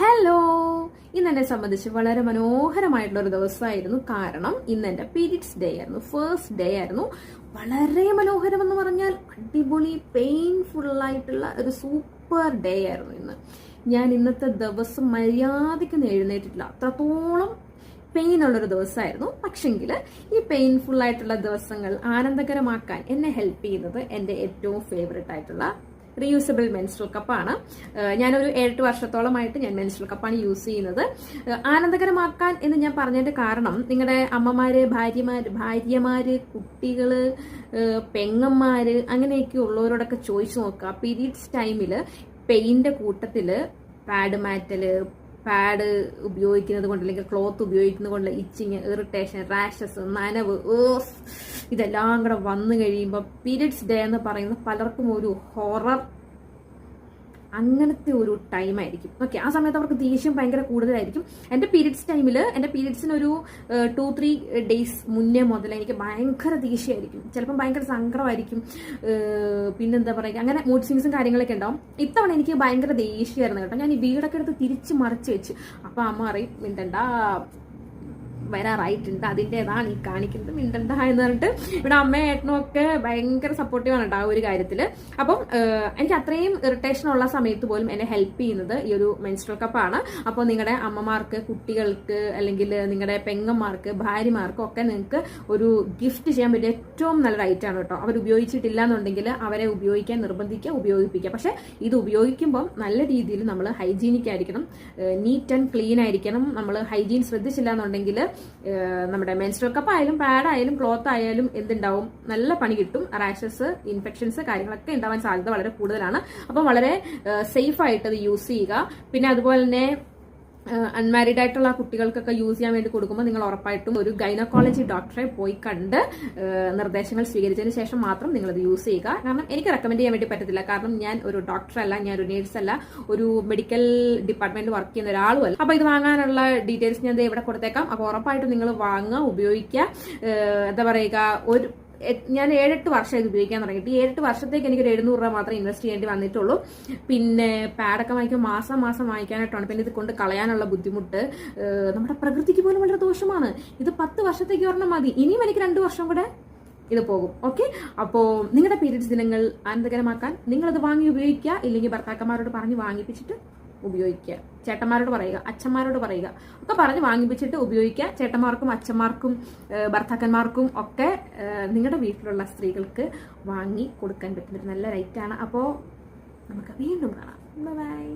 Hello ഇന്ന് എന്നെ സംബന്ധിച്ച് വളരെ മനോഹരമായിട്ടുള്ള ഒരു ദിവസമായിരുന്നു. കാരണം ഇന്ന് എന്റെ പീരീഡ്സ് ഡേ ആയിരുന്നു. ഫേസ്റ്റ് ഡേ ആയിരുന്നു. വളരെ മനോഹരം എന്ന് പറഞ്ഞാൽ അടിപൊളി പെയിൻഫുൾ ആയിട്ടുള്ള ഒരു സൂപ്പർ ഡേ ആയിരുന്നു ഇന്ന്. ഞാൻ ഇന്നത്തെ ദിവസം മര്യാദയ്ക്ക് എഴുന്നേറ്റിട്ടില്ല. അത്രത്തോളം പെയിൻ ഉള്ളൊരു ദിവസമായിരുന്നു. പക്ഷെങ്കിൽ ഈ പെയിൻഫുൾ ആയിട്ടുള്ള ദിവസങ്ങൾ ആനന്ദകരമാക്കാൻ എന്നെ ഹെൽപ്പ് ചെയ്യുന്നത് എന്റെ ഏറ്റവും ഫേവറേറ്റ് ആയിട്ടുള്ള റീയൂസബിൾ മെൻസ്ട്രൽ കപ്പാണ് ഞാനൊരു ഏഴെട്ട് വർഷത്തോളമായിട്ട് ഞാൻ മെൻസ്ട്രൽ കപ്പാണ് യൂസ് ചെയ്യുന്നത്. ആനന്ദകരമാക്കാൻ എന്ന് ഞാൻ പറഞ്ഞതിന്റെ കാരണം നിങ്ങളുടെ അമ്മമാര് ഭാര്യമാര് ഭാര്യമാര് കുട്ടികൾ പെങ്ങന്മാര് അങ്ങനെയൊക്കെ ഉള്ളവരോടൊക്കെ ചോദിച്ചു നോക്കുക. പീരീഡ്സ് ടൈമിൽ പെയിന്റെ കൂട്ടത്തിൽ പാഡ് മാറ്റൽ പാഡ് ഉപയോഗിക്കുന്നത് കൊണ്ട് അല്ലെങ്കിൽ ക്ലോത്ത് ഉപയോഗിക്കുന്നത് കൊണ്ട് ഇച്ചിങ് ഇറിറ്റേഷൻ റാഷസ് നനവ് ഇതെല്ലാം കൂടെ വന്നു കഴിയുമ്പോൾ പീരിയഡ്സ് ഡേ എന്ന് പറയുന്നത് പലർക്കും ഒരു ഹൊറർ അങ്ങനത്തെ ഒരു ടൈം ആയിരിക്കും. ഓക്കെ ആ സമയത്ത് അവർക്ക് ദേഷ്യം ഭയങ്കര കൂടുതലായിരിക്കും. എന്റെ പീരീഡ്സ് ടൈമിൽ എന്റെ പീരീഡ്സിനൊരു ടു ത്രീ ഡേയ്സ് മുന്നേ മുതൽ എനിക്ക് ഭയങ്കര ദേഷ്യമായിരിക്കും ചിലപ്പം ഭയങ്കര സങ്കടമായിരിക്കും. പിന്നെന്താ പറയുക അങ്ങനെ മൂഡ് സ്വിങ്സും കാര്യങ്ങളൊക്കെ ഉണ്ടാവും. ഇത്തവണ എനിക്ക് ഭയങ്കര ദേഷ്യമായിരുന്നു കേട്ടോ. ഞാൻ ഈ വീടൊക്കെ എടുത്ത് തിരിച്ച് മറിച്ച് വെച്ച്. അപ്പൊ അമ്മ അറിയും മിണ്ടണ്ട വരാറായിട്ടുണ്ട്. അതിന്റെതാണ് ഈ കാണിക്കുന്നത്. മിണ്ടണ്ട എന്ന് പറഞ്ഞിട്ട് ഇവിടെ അമ്മയും ഏട്ടനും ഒക്കെ ഭയങ്കര സപ്പോർട്ടീവ് ആണ് കേട്ടോ ആ ഒരു കാര്യത്തിൽ അപ്പം എനിക്ക് അത്രയും ഇറിറ്റേഷൻ ഉള്ള സമയത്ത് പോലും എന്നെ ഹെൽപ്പ് ചെയ്യുന്നത് ഈ ഒരു മെൻസ്ട്രൽ കപ്പാണ് അപ്പോൾ നിങ്ങളുടെ അമ്മമാർക്ക് കുട്ടികൾക്ക് അല്ലെങ്കിൽ നിങ്ങളുടെ പെങ്ങന്മാർക്ക് ഭാര്യമാർക്കും ഒക്കെ നിങ്ങൾക്ക് ഒരു ഗിഫ്റ്റ് ചെയ്യാൻ പറ്റിയ ഏറ്റവും നല്ലൊരു ഐറ്റമാണ് കേട്ടോ. അവർ ഉപയോഗിച്ചിട്ടില്ല എന്നുണ്ടെങ്കിൽ അവരെ ഉപയോഗിക്കാൻ നിർബന്ധിക്കുക ഉപയോഗിപ്പിക്കുക പക്ഷേ ഇത് ഉപയോഗിക്കുമ്പോൾ നല്ല രീതിയിൽ നമ്മൾ ഹൈജീനിക് ആയിരിക്കണം. നീറ്റ് ആൻഡ് ക്ലീൻ ആയിരിക്കണം. നമ്മൾ ഹൈജീൻ ശ്രദ്ധിച്ചില്ല എന്നുണ്ടെങ്കിൽ നമ്മുടെ മെൻസ്ട്രൽ കപ്പ് ആയാലും പാഡ് ആയാലും ക്ലോത്ത് ആയാലും എന്തുണ്ടാവും? നല്ല പണി കിട്ടും. റാഷസ് ഇൻഫെക്ഷൻസ് കാര്യങ്ങളൊക്കെ ഉണ്ടാവാൻ സാധ്യത വളരെ കൂടുതലാണ്. അപ്പം വളരെ സേഫ് ആയിട്ട് അത് യൂസ് ചെയ്യുക. പിന്നെ അതുപോലെ തന്നെ അൺമാരീഡ് ആയിട്ടുള്ള കുട്ടികൾക്കൊക്കെ യൂസ് ചെയ്യാൻ വേണ്ടി കൊടുക്കുമ്പോൾ നിങ്ങൾ ഉറപ്പായിട്ടും ഒരു ഗൈനക്കോളജി ഡോക്ടറെ പോയി കണ്ട് നിർദ്ദേശങ്ങൾ സ്വീകരിച്ചതിന് ശേഷം മാത്രം നിങ്ങൾ ഇത് യൂസ് ചെയ്യുക. കാരണം എനിക്ക് റെക്കമെൻഡ് ചെയ്യാൻ വേണ്ടി പറ്റത്തില്ല. കാരണം ഞാൻ ഒരു ഡോക്ടറല്ല ഞാൻ ഒരു നേഴ്സ് അല്ല ഒരു മെഡിക്കൽ ഡിപ്പാർട്ട്മെന്റ് വർക്ക് ചെയ്യുന്ന ഒരാളും അല്ല അപ്പൊ ഇത് വാങ്ങാനുള്ള ഡീറ്റെയിൽസ് ഞാൻ ഇവിടെ കൊടുത്തേക്കാം. അപ്പോൾ ഉറപ്പായിട്ടും നിങ്ങൾ വാങ്ങുക ഉപയോഗിക്കുക. എന്താ പറയുക ഒരു ഞാൻ ഏഴെട്ട് വർഷം ഇത് ഉപയോഗിക്കാൻ തുടങ്ങിയിട്ട്. ഏഴെട്ട് വർഷത്തേക്ക് എനിക്ക് ഒരു എഴുന്നൂറ് രൂപ മാത്രമേ ഇൻവെസ്റ്റ് ചെയ്യേണ്ടി വന്നിട്ടുള്ളൂ. പിന്നെ പാഡൊക്കെ വാങ്ങിക്കുമ്പോൾ മാസം മാസം വാങ്ങിക്കാനായിട്ടാണ്. പിന്നെ ഇത് കൊണ്ട് കളയാനുള്ള ബുദ്ധിമുട്ട് നമ്മുടെ പ്രകൃതിക്ക് പോലും വളരെ ദോഷമാണ്. ഇത് പത്ത് വർഷത്തേക്ക് ഒരെണ്ണം മതി. ഇനിയും എനിക്ക് രണ്ട് വർഷം കൂടെ ഇത് പോകും. ഓക്കെ? അപ്പോ നിങ്ങളുടെ പീരീഡ്സ് ദിനങ്ങൾ ആനന്ദകരമാക്കാൻ നിങ്ങളത് വാങ്ങി ഉപയോഗിക്കുക. ഇല്ലെങ്കിൽ ഭർത്താക്കന്മാരോട് പറഞ്ഞ് വാങ്ങിപ്പിച്ചിട്ട് ഉപയോഗിക്കുക. ചേട്ടന്മാരോട് പറയുക അച്ഛന്മാരോട് പറയുക. ഒക്കെ പറഞ്ഞ് വാങ്ങിപ്പിച്ചിട്ട് ഉപയോഗിക്കുക. ചേട്ടന്മാർക്കും അച്ഛന്മാർക്കും ഭർത്താക്കന്മാർക്കും ഒക്കെ നിങ്ങളുടെ വീട്ടിലുള്ള സ്ത്രീകൾക്ക് വാങ്ങി കൊടുക്കാൻ പറ്റുന്ന ഒരു നല്ല റൈറ്റാണ് അപ്പോൾ നമുക്ക് വീണ്ടും കാണാം. ബൈ